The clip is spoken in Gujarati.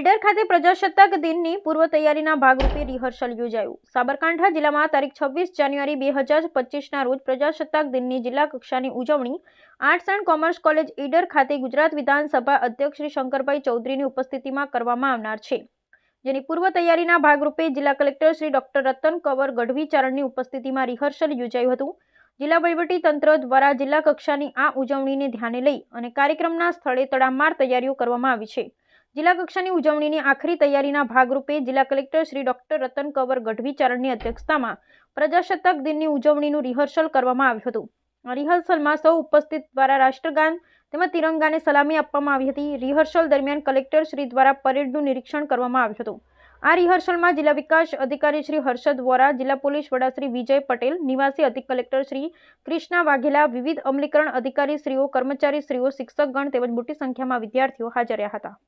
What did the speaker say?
ઈડર ખાતે પ્રજાસત્તાક દિનની પૂર્વ તૈયારીના ભાગરૂપે રિહર્સલ યોજાયું. સાબરકાંઠા જિલ્લામાં તારીખ છવ્વીસ જાન્યુઆરી બે હજાર પચીસના રોજ પ્રજાસત્તાક દિનની જિલ્લા કક્ષાની ઉજવણી arts and commerce college Idar ખાતે ગુજરાત વિધાનસભા અધ્યક્ષ શ્રી શંકરભાઈ ચૌધરીની ઉપસ્થિતિમાં કરવામાં આવનાર છે. જેની પૂર્વ તૈયારીના ભાગરૂપે જિલ્લા કલેક્ટર શ્રી ડોક્ટર રતન કંવર ગઢવી ચારણની ઉપસ્થિતિમાં રિહર્સલ યોજાયું હતું. જિલ્લા તંત્ર દ્વારા જિલ્લા કક્ષાની આ ઉજવણીને ધ્યાને લઈ અને કાર્યક્રમના સ્થળે તડામાર તૈયારીઓ કરવામાં આવી છે. જિલ્લા કક્ષાની ઉજવણીની આખરી તૈયારીના ભાગરૂપે જિલ્લા કલેક્ટર શ્રી ડોક્ટર રતન કંવર ગઢવી ચારણની અધ્યક્ષતામાં પ્રજાસત્તાક દિનની ઉજવણીનું રિહર્સલ કરવામાં આવ્યું હતું. રિહર્સલમાં સૌ ઉપસ્થિત દ્વારા રાષ્ટ્રગાન તેમજ તિરંગાને સલામી આપવામાં આવી હતી. રિહર્સલ દરમિયાન કલેક્ટર શ્રી દ્વારા પરેડનું નિરીક્ષણ કરવામાં આવ્યું હતું. આ રિહર્સલમાં જિલ્લા વિકાસ અધિકારી શ્રી હર્ષદ વોરા, જિલ્લા પોલીસ વડા શ્રી વિજય પટેલ, નિવાસી અધિક કલેક્ટર શ્રી કૃષ્ણા વાઘેલા, વિવિધ અમલીકરણ અધિકારી શ્રીઓ, કર્મચારી શ્રીઓ, શિક્ષકગણ તેમજ મોટી સંખ્યામાં વિદ્યાર્થીઓ હાજર રહ્યા હતા.